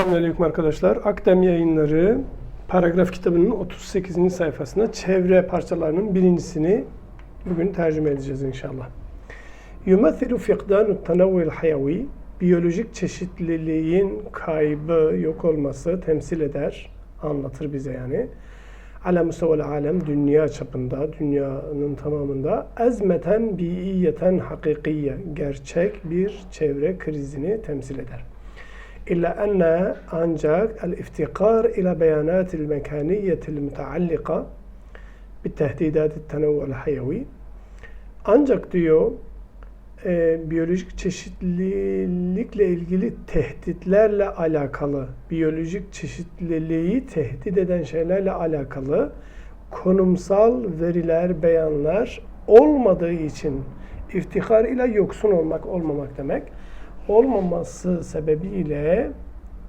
Selamünaleyküm arkadaşlar. Akdem yayınları paragraf kitabının 38. sayfasında çevre parçalarının birincisini bugün tercüme edeceğiz inşallah. Yumathilu fiqdanu tanavvil hayavi biyolojik çeşitliliğin kaybı, yok olması temsil eder, anlatır bize yani. Ala mustavel alem, dünya çapında, dünyanın tamamında ezmeten biiyeten hakikiye, gerçek bir çevre krizini temsil eder. İlla enne ancak el iftikar ila beyanatil mekaniyetil müteallika bir tehdidat tenevvül hayavi ancak diyor e, biyolojik çeşitlilikle ilgili tehditlerle alakalı, biyolojik çeşitliliği tehdit eden şeylerle alakalı konumsal veriler, beyanlar olmadığı için iftihar ile yoksun olmak, olmamak demek. Olmaması sebebiyle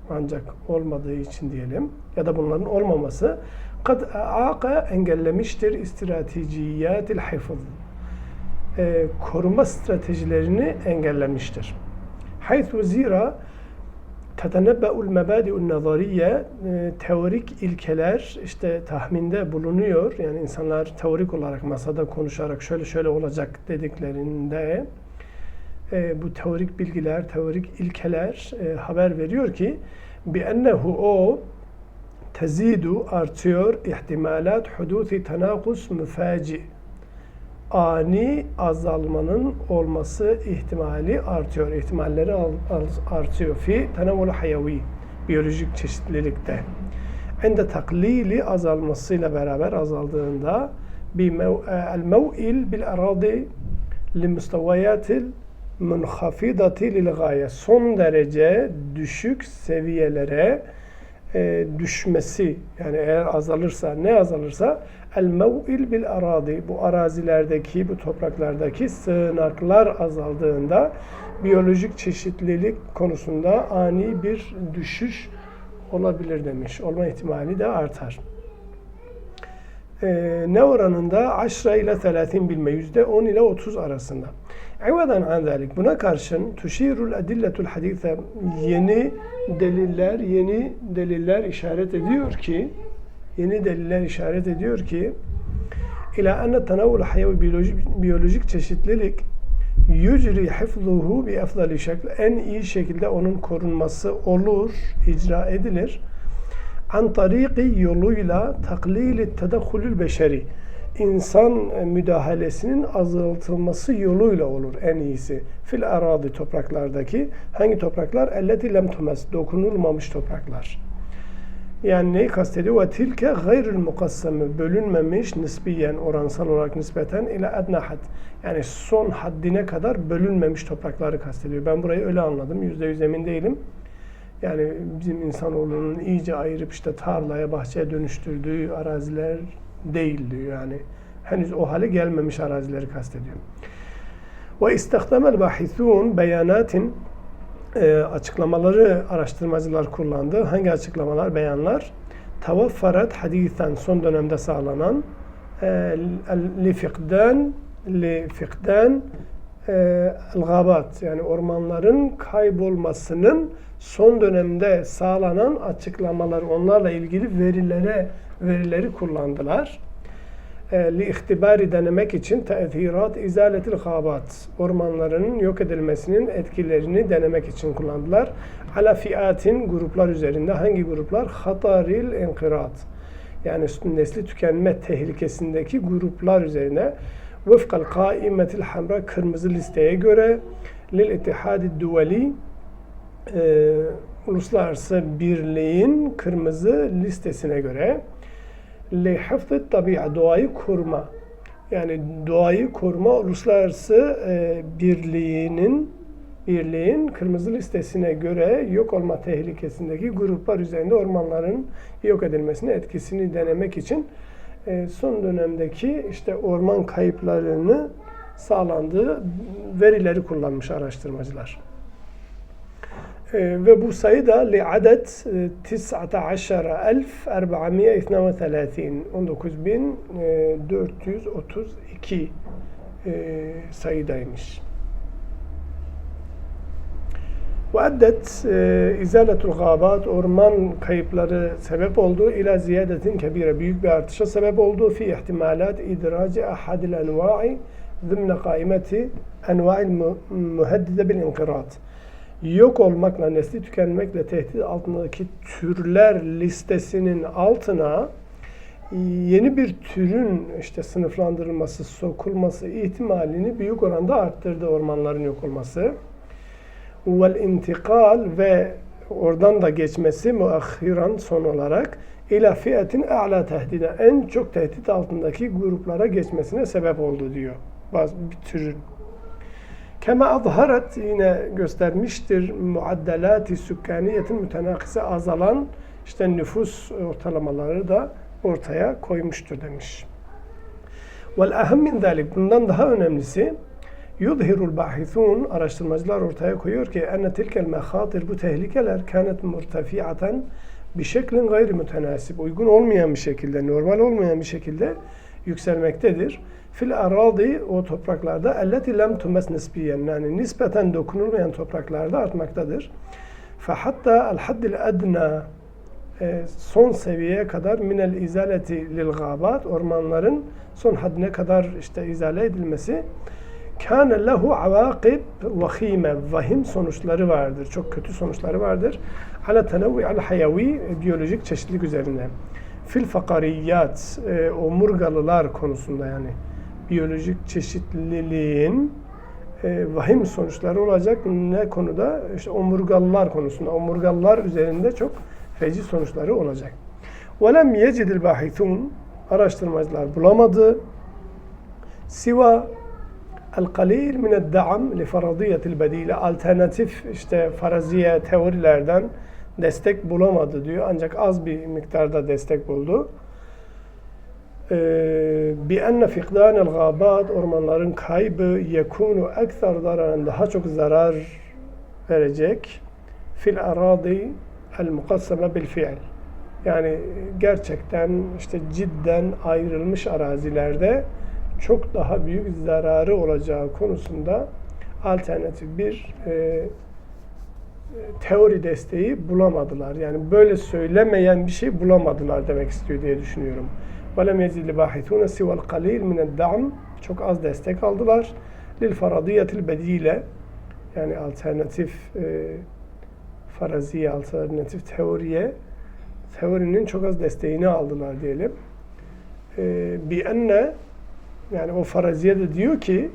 ancak olmadığı için diyelim ya da bunların olmaması kad aaka engellemiştir istratejiyyatil hifz e, koruma stratejilerini engellemiştir. Haythu zira tetenebbe'ul mebadi'un nazariye e, teorik ilkeler işte tahminde bulunuyor. Yani insanlar teorik olarak masada konuşarak şöyle şöyle olacak dediklerinde e, bu teorik bilgiler, teorik ilkeler e, haber veriyor ki ennehu o tezidu artıyor ihtimalat hudusi tenakus müfaci ani azalmanın olması ihtimali artıyor. İhtimalleri artıyor. Fi tenavvul hayavi biyolojik çeşitlilikte. Ende taklili azalmasıyla beraber azaldığında bir el mev'il bil aradi li mustevayatil munhafidati lil gaye son derece düşük seviyelere e, düşmesi yani eğer azalırsa ne azalırsa el mev'il bil aradi bu arazilerdeki bu topraklardaki sığınaklar azaldığında biyolojik çeşitlilik konusunda ani bir düşüş olabilir demiş. Olma ihtimali de artar. Ee, ne oranında? Aşra ile 30 bilme. Yüzde 10 ile 30 arasında. Evadan an. Buna karşın tuşirul edilletul hadise yeni deliller, yeni deliller işaret ediyor ki yeni deliller işaret ediyor ki ila enne tenavvul hayavi biyolojik, biyolojik çeşitlilik yücri hifzuhu bi efdali şekl en iyi şekilde onun korunması olur, icra edilir. An tariki yoluyla taklili tedahhulül beşeri insan müdahalesinin azaltılması yoluyla olur en iyisi. Fil aradi topraklardaki hangi topraklar? Elleti lem tumes dokunulmamış topraklar. Yani neyi kastediyor? Ve tilke gayrül mukasseme bölünmemiş nisbiyen oransal olarak nispeten ile adna had. Yani son haddine kadar bölünmemiş toprakları kastediyor. Ben burayı öyle anladım. Yüzde yüz emin değilim. Yani bizim insanoğlunun iyice ayırıp işte tarlaya, bahçeye dönüştürdüğü araziler değil diyor yani. Henüz o hale gelmemiş arazileri kastediyor. Ve istakdamel bahithun beyanatin e, açıklamaları araştırmacılar kullandı. Hangi açıklamalar, beyanlar? Tavaffarat hadisen son dönemde sağlanan e, li fiqdan li fiqdan e, gabat yani ormanların kaybolmasının son dönemde sağlanan açıklamalar onlarla ilgili verilere verileri kullandılar. E, li ihtibari denemek için te'thirat izaletil gabat ormanların yok edilmesinin etkilerini denemek için kullandılar. Ala fiatin gruplar üzerinde hangi gruplar? Hataril enkirat yani nesli tükenme tehlikesindeki gruplar üzerine vıfkal kaimetil hamra kırmızı listeye göre lil ittihadi duvali e, uluslararası birliğin kırmızı listesine göre li hıfzı tabi'a doğayı koruma yani doğayı koruma uluslararası e, birliğinin birliğin kırmızı listesine göre yok olma tehlikesindeki gruplar üzerinde ormanların yok edilmesine etkisini denemek için son dönemdeki işte orman kayıplarını sağlandığı verileri kullanmış araştırmacılar. E, ve bu sayı da li adet 19432 19432 sayıdaymış. Ve وأدت e, izaletul gabat orman kayıpları sebep oldu ila ziyadetin kebire büyük bir artışa sebep oldu fi ihtimalat idraci ahadil enva'i zımne kaimeti enva'il mu- muheddide bil inkirat yok olmakla nesli tükenmekle tehdit altındaki türler listesinin altına yeni bir türün işte sınıflandırılması, sokulması ihtimalini büyük oranda arttırdı ormanların yok olması vel intikal ve oradan da geçmesi muahhiran son olarak ila fiyetin a'la tehdide en çok tehdit altındaki gruplara geçmesine sebep oldu diyor. Bazı bir türün. Kema azharat yine göstermiştir muaddelati sükkaniyetin mütenakise azalan işte nüfus ortalamaları da ortaya koymuştur demiş. Vel ahem min zalik bundan daha önemlisi yudhirul bahithun araştırmacılar ortaya koyuyor ki enne tilkel mehatir bu tehlikeler kanet murtafiaten bir şeklin gayri mütenasip uygun olmayan bir şekilde normal olmayan bir şekilde yükselmektedir. Fil aradi o topraklarda elleti lem tumes nisbiyen yani nispeten dokunulmayan topraklarda artmaktadır. Fe hatta el haddil edna e, son seviyeye kadar minel izaleti lil gabat ormanların son haddine kadar işte izale edilmesi kâne lehu avâkib vahîme vahim sonuçları vardır. Çok kötü sonuçları vardır. Ala tenevvi al hayavi biyolojik çeşitlilik üzerine. Fil fakariyat e, omurgalılar konusunda yani biyolojik çeşitliliğin e, vahim sonuçları olacak ne konuda? İşte omurgalılar konusunda. Omurgalılar üzerinde çok feci sonuçları olacak. وَلَمْ يَجِدِ الْبَاحِثُونَ Araştırmacılar bulamadı. Siva el-kalil min daam li alternatif işte faraziye teorilerden destek bulamadı diyor. Ancak az bir miktarda destek buldu. Bi enne fiqdanel gabat ormanların kaybı yekunu ekser zararen daha çok zarar verecek fil aradi el mukasseme bil fiil. Yani gerçekten işte cidden ayrılmış arazilerde çok daha büyük zararı olacağı konusunda alternatif bir e, teori desteği bulamadılar. Yani böyle söylemeyen bir şey bulamadılar demek istiyor diye düşünüyorum. وَلَمْ يَزِدْ الْبَاحِثُونَ سِوَ الْقَلِيلِ مِنَ الدَّعْمِ Çok az destek aldılar. لِلْفَرَضِيَةِ الْبَد۪يلَ Yani alternatif e, faraziye, alternatif teoriye teorinin çok az desteğini aldılar diyelim. E, bi enne yani o faraziye de diyor ki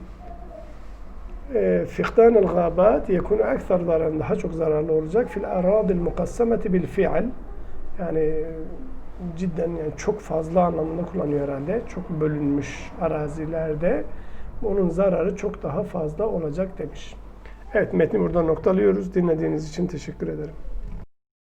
el gabat yekunu ekser zarar daha çok zararlı olacak fil aradil mukassameti bil fi'l yani cidden yani çok fazla anlamında kullanıyor herhalde. Çok bölünmüş arazilerde onun zararı çok daha fazla olacak demiş. Evet metni burada noktalıyoruz. Dinlediğiniz için teşekkür ederim.